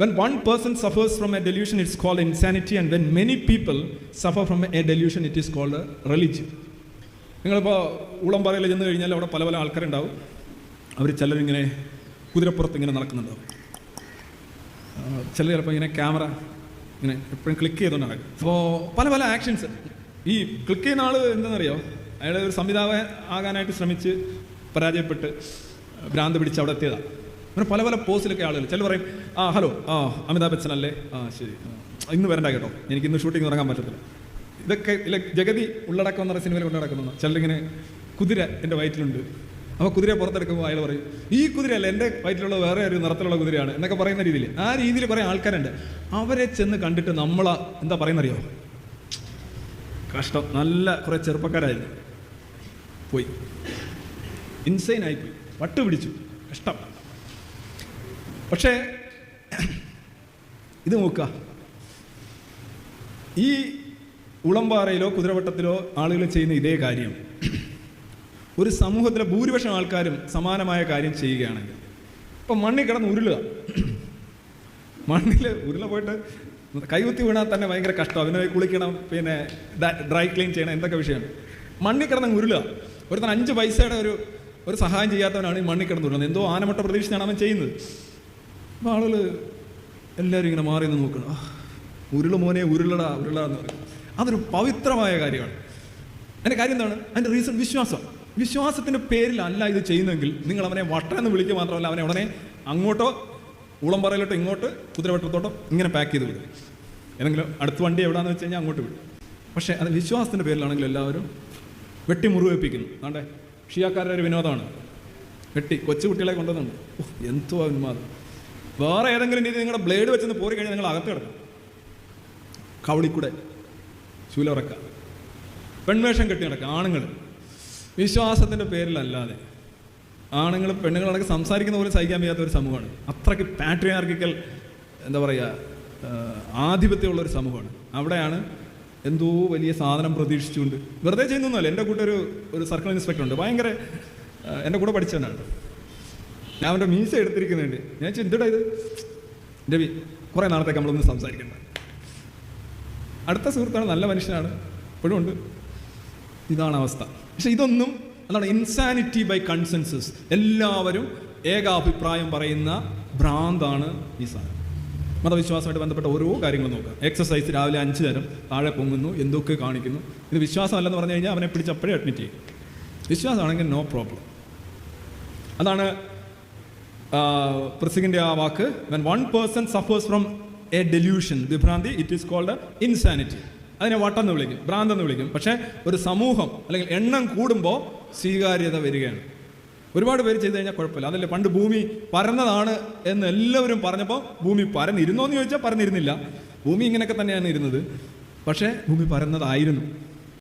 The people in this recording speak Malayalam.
When one person suffers from a delusion, it's called insanity, and when many people suffer from a delusion, it is called a religion. നിങ്ങളിപ്പോൾ ഉളംപാറയിൽ ചെന്ന് കഴിഞ്ഞാൽ അവിടെ പല പല ആൾക്കാരുണ്ടാവും. അവർ ചിലരിങ്ങനെ കുതിരപ്പുറത്ത് ഇങ്ങനെ നടക്കുന്നുണ്ടാവും. ചിലർ ചിലപ്പോൾ ഇങ്ങനെ ക്യാമറ ഇങ്ങനെ എപ്പോഴും ക്ലിക്ക് ചെയ്തുകൊണ്ട് നടക്കും അപ്പോൾ പല പല ആക്ഷൻസ് ഈ ക്ലിക്ക് ചെയ്യുന്ന ആൾ എന്താണെന്നറിയോ? അയാൾ ഒരു സംവിധായകൻ ആകാനായിട്ട് ശ്രമിച്ച് പരാജയപ്പെട്ട് ഭ്രാന്ത് പിടിച്ച് അവിടെ എത്തിയതാണ് അങ്ങനെ പല പല പോസ്റ്റിലൊക്കെ ആളുകൾ ചില പറയും ആ ഹലോ ആ അമിതാഭ് ബച്ചൻ അല്ലേ? ആ ശരി. ഇന്ന് വരണ്ട കേട്ടോ. എനിക്ക് ഇന്ന് ഷൂട്ടിംഗ് തുടങ്ങാൻ പറ്റത്തില്ല. ഇതൊക്കെ ഇല്ല ജഗതി ഉള്ളടക്കം എന്ന് സിനിമയിൽ കൊണ്ട് ചിലരിങ്ങനെ കുതിര എന്റെ വയറ്റിലുണ്ട്. അപ്പോൾ കുതിര പുറത്തെടുക്കുമ്പോൾ അയാൾ പറയും ഈ കുതിരയല്ല എന്റെ വയറ്റിലുള്ള വേറെ ഒരു നിറത്തിലുള്ള കുതിരയാണ് എന്നൊക്കെ പറയുന്ന രീതിയിൽ. ആ രീതിയിൽ കുറേ ആൾക്കാരുണ്ട്. അവരെ ചെന്ന് കണ്ടിട്ട് നമ്മൾ എന്താ പറയുന്നറിയോ? കഷ്ടം. നല്ല കുറേ ചെറുപ്പക്കാരായിരുന്നു. പോയി. ഇൻസൈൻ ആയിപ്പോയി വട്ട് പിടിച്ചു കഷ്ടം. പക്ഷേ ഇത് നോക്കുക. ഈ ഉളമ്പാറയിലോ കുതിരവട്ടത്തിലോ ആളുകൾ ചെയ്യുന്ന ഇതേ കാര്യം. ഒരു സമൂഹത്തിലെ ഭൂരിപക്ഷം ആൾക്കാരും സമാനമായ കാര്യം ചെയ്യുകയാണെങ്കിൽ. ഇപ്പം മണ്ണിൽ കിടന്ന് ഉരുളുക. മണ്ണിൽ ഉരുള പോയിട്ട് കൈകുത്തി വീണാൽ തന്നെ ഭയങ്കര കഷ്ടം. അതിനെ കുളിക്കണം പിന്നെ ഡ്രൈ ക്ലീൻ ചെയ്യണം എന്തൊക്കെ വിഷയമാണ് മണ്ണിൽ കിടന്ന് ഉരുളുക. ഒരുത്തൻ അഞ്ച് പൈസയുടെ ഒരു ഒരു സഹായം ചെയ്യാത്തവനാണ് ഈ മണ്ണിൽ കിടന്ന് ഉരുളുന്നത്. എന്തോ ആനമുട്ട പ്രതീക്ഷിച്ചാണ് അവൻ ചെയ്യുന്നത്. അപ്പോൾ ആളുകൾ എല്ലാവരും ഇങ്ങനെ മാറി നിന്ന് നോക്കണം ഉരുള മോനെ ഉരുളടാ ഉരുള എന്ന് പറയും. അതൊരു പവിത്രമായ കാര്യമാണ്. അതിന്റെ കാര്യം എന്താണ്? അതിന്റെ റീസൺ വിശ്വാസം. വിശ്വാസത്തിന്റെ പേരിലല്ല ഇത് ചെയ്യുന്നെങ്കിൽ നിങ്ങൾ അവനെ വട്ടെന്ന് വിളിക്കുക മാത്രമല്ല അവനെ ഉടനെ അങ്ങോട്ടോ ഉളമ്പറയിലോട്ടോ ഇങ്ങോട്ട് കുതിരവട്ടത്തോട്ടോ ഇങ്ങനെ പാക്ക് ചെയ്ത് വിടും. ഏതെങ്കിലും അടുത്ത വണ്ടി എവിടെയാണെന്ന് വെച്ച് കഴിഞ്ഞാൽ അങ്ങോട്ട് വിടും. പക്ഷേ അത് വിശ്വാസത്തിന്റെ പേരിലാണെങ്കിൽ എല്ലാവരും വെട്ടി മുറിവേപ്പിക്കുന്നു അതാണ്ടേ ഷിയാക്കാരുടെ ഒരു വിനോദമാണ്. വെട്ടി കൊച്ചുകുട്ടികളെ കൊണ്ടുവന്നുണ്ട്. ഓ എന്തോ ഉന്മാദം. വേറെ ഏതെങ്കിലും രീതി നിങ്ങളുടെ ബ്ലേഡ് വെച്ചൊന്ന് പോരി കഴിഞ്ഞാൽ നിങ്ങൾ അകത്ത് കിടക്കും. കവളിക്കൂടെ ശൂലറക്ക പെൺവേഷം കെട്ടി നടക്കുക ആണുങ്ങൾ. വിശ്വാസത്തിന്റെ പേരിലല്ലാതെ. ആണുങ്ങൾ പെണ്ണുങ്ങളടക്കം സംസാരിക്കുന്ന പോലും സഹിക്കാൻ വയ്യാത്ത ഒരു സമൂഹമാണ്. അത്രയ്ക്ക് പാട്രിയാർക്കിക്കൽ എന്താ പറയുക ആധിപത്യമുള്ള ഒരു സമൂഹമാണ്. അവിടെയാണ് എന്തോ വലിയ സാധനം പ്രതീക്ഷിച്ചുകൊണ്ട്. വെറുതെ ചെയ്യുന്നൊന്നുമല്ല. എന്റെ കൂടെ ഒരു ഒരു സർക്കിൾ ഇൻസ്പെക്ടർ ഉണ്ട്. ഭയങ്കര എന്റെ കൂടെ പഠിച്ചവനാണ്. ഞാൻ അവന്റെ മീശ എടുത്തിരിക്കുന്നുണ്ട്. ഞാൻ ചിന്തടാ ഇത്? രവി കുറേ നാളത്തേക്ക് നമ്മളൊന്ന് സംസാരിക്കണ്ട. അടുത്ത സുഹൃത്താണ് നല്ല മനുഷ്യനാണ്. ഇപ്പോഴും ഉണ്ട്. ഇതാണ് അവസ്ഥ. പക്ഷെ ഇതൊന്നും എന്താണ് ഇൻസാനിറ്റി ബൈ കൺസെൻസസ് എല്ലാവരും ഏകാഭിപ്രായം പറയുന്ന ഭ്രാന്താണ് ഈ സാധനം. മതവിശ്വാസമായിട്ട് ബന്ധപ്പെട്ട ഓരോ കാര്യങ്ങളും നോക്കുക. എക്സസൈസ് രാവിലെ അഞ്ച് നേരം താഴെ പൊങ്ങുന്നു എന്തൊക്കെ കാണിക്കുന്നു. ഇത് വിശ്വാസമല്ലെന്ന് പറഞ്ഞു കഴിഞ്ഞാൽ അവനെ പിടിച്ച് അപ്പോഴേ അഡ്മിറ്റ് ചെയ്യും. വിശ്വാസമാണെങ്കിൽ നോ പ്രോബ്ലം അതാണ് പ്രസിഗിന്റെ ആ വാക്ക് when one person suffers from a delusion വിഭ്രാന്തി it is called insanity അതിനെ വട്ടെന്ന് വിളിക്കും ഭ്രാന്തെന്ന് വിളിക്കും. പക്ഷേ ഒരു സമൂഹം അല്ലെങ്കിൽ എണ്ണം കൂടുമ്പോൾ സ്വീകാര്യത വരികയാണ്. ഒരുപാട് പേര് ചെയ്ത് കഴിഞ്ഞാൽ കുഴപ്പമില്ല. അതല്ലേ പണ്ട് ഭൂമി പരന്നതാണ് എന്ന് എല്ലാവരും പറഞ്ഞപ്പോൾ ഭൂമി പരന്നിരുന്നോ എന്ന് ചോദിച്ചാൽ പരന്നിരുന്നില്ല. ഭൂമി ഇങ്ങനെയൊക്കെ തന്നെയാണ് ഇരുന്നത്. പക്ഷേ ഭൂമി പരന്നതായിരുന്നു.